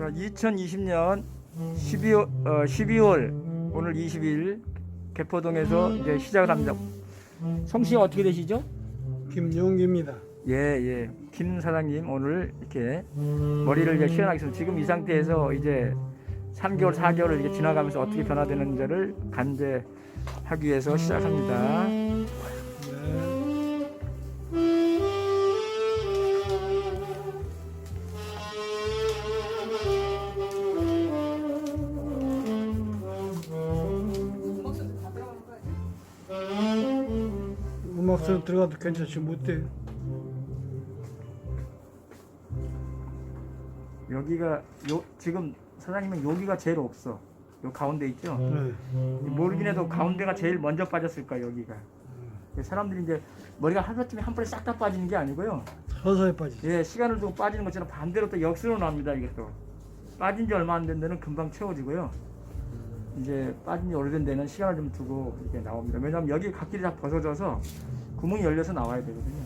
자, 2020년 12월, 어, 12월 오늘 20일 개포동에서 이제 시작을 합니다. 성씨가 어떻게 되시죠? 김용기입니다. 예, 예. 김 사장님 오늘 이렇게 머리를 이제 시원하게 해서 지금 이 상태에서 이제 3개월, 4개월을 이렇게 지나가면서 어떻게 변화되는지를 간제하기 위해서 시작합니다. 네. 음악소 들어가도 괜찮지 못해. 여기가 요 지금 사장님은 여기가 제일 없어. 요 가운데 있죠? 네. 모르긴 해도 가운데가 제일 먼저 빠졌을 거야 여기가. 사람들이 이제 머리가 하루쯤에 한 번에 싹 다 빠지는 게 아니고요. 서서히 빠지지. 예, 시간을 두고 빠지는 것처럼 반대로 또 역수로 납니다 이게 또. 빠진 지 얼마 안 된 데는 금방 채워지고요. 이제 빠진 지 오래된 데는 시간을 좀 두고 이렇게 나옵니다. 왜냐하면 여기 각질이 다 벗어져서 구멍이 열려서 나와야 되거든요.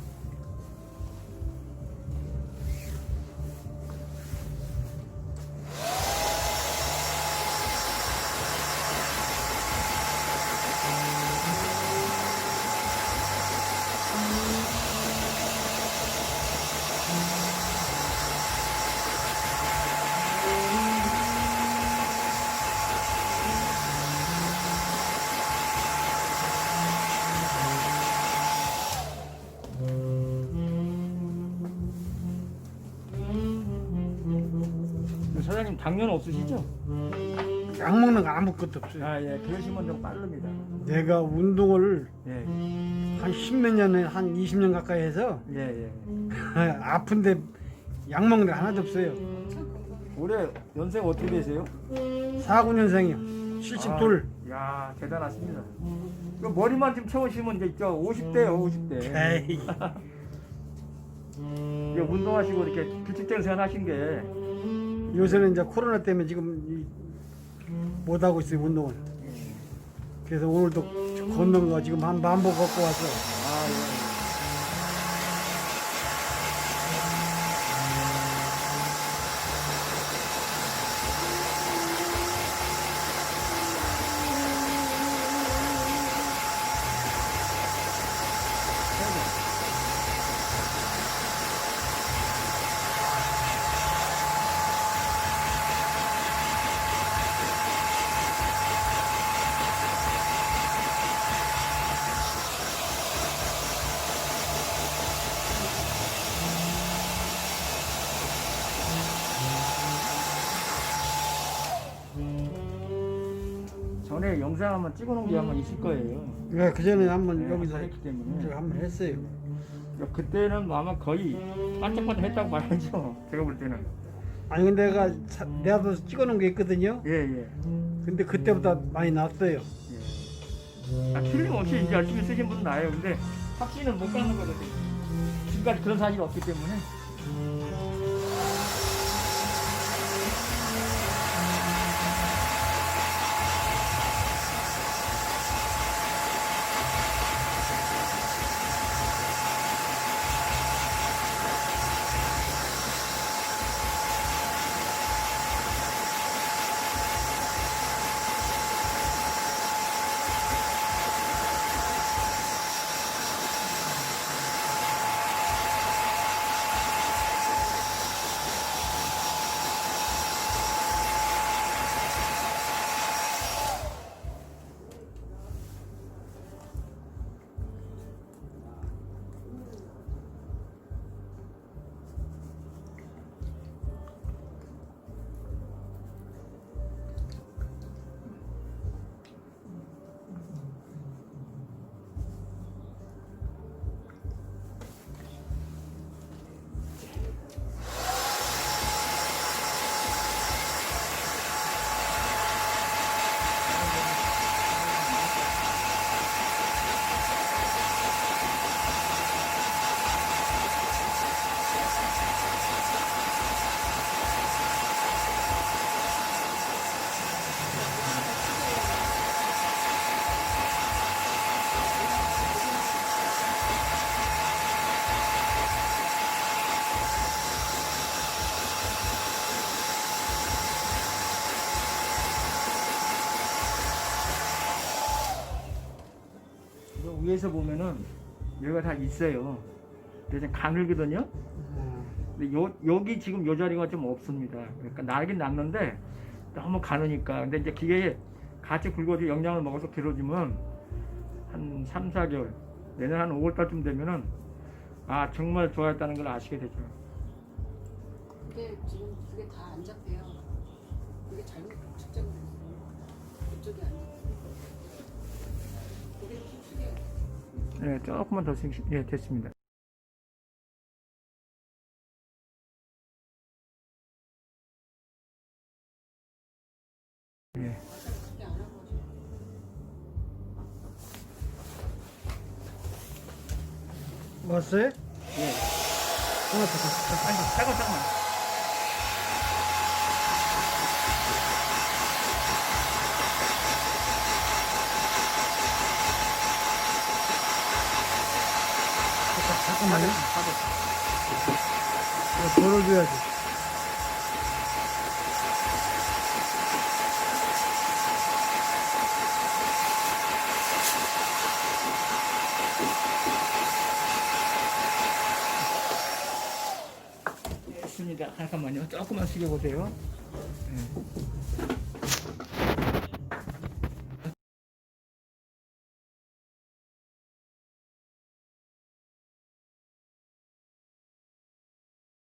당뇨는 없으시죠? 약 먹는 거 아무것도 없어요. 아, 예. 그러시면 좀 빠릅니다. 내가 운동을 예, 한 십몇 년에 한 20년 가까이 해서 예, 예. 아픈데 약 먹는 게 하나도 없어요. 올해 연세가 어떻게 되세요? 49년생이요. 72. 아, 야 대단하십니다. 그 머리만 좀 채우시면 이제 저 50대요 50대. 에이. 이제 운동하시고 이렇게 규칙적인 생활 하신 게 요새는 이제 코로나 때문에 지금 이- 못 하고 있어요 운동을. 그래서 오늘도 걷는 거 지금 한 만보 걷고 와서 아, 예. 전에 영상 한번 찍어놓은 게 한번 있을 거예요. 네, 그 전에 한번 네, 여기서 했기 때문에 제가 한번 했어요. 그러니까 그때는 아마 거의 반짝반짝 했다고 봐야죠. 제가 볼 때는 아니 근데 내가 사- 내가 찍어놓은 게 있거든요. 예 예. 근데 그때보다 많이 났어요. 예. 아, 틀림없이 이제 열심히 쓰신 분은 나예요. 근데 확신은 못 갖는 거거든요. 지금까지 그런 사실이 없기 때문에. 위에서 보면은 여기가 다 있어요. 그래서 가늘거든요. 어, 근데 요, 여기 지금 요 자리가 좀 없습니다. 그러니까 나긴 났는데 너무 가느니까. 근데 이제 기계에 같이 굵어지고 영양을 먹어서 길어지면 한 3, 4개월, 내년 한 5월달쯤 되면은 아, 정말 좋아했다는 걸 아시게 되죠. 그게 지금 그게 다 안 잡혀요. 그게 잘못 측정이 됐어요. 그쪽이 안 잡혀요. 네, 조금만 더, 생- 예, 됐습니다. 예. 왔어요? 예. 하나 더 더. 아니, 잠깐, 잠깐만. 잠깐만요. 받아. 이거 돌을 줘야지. 됐습니다. 잠깐만요. 조금만 숙여보세요. 예.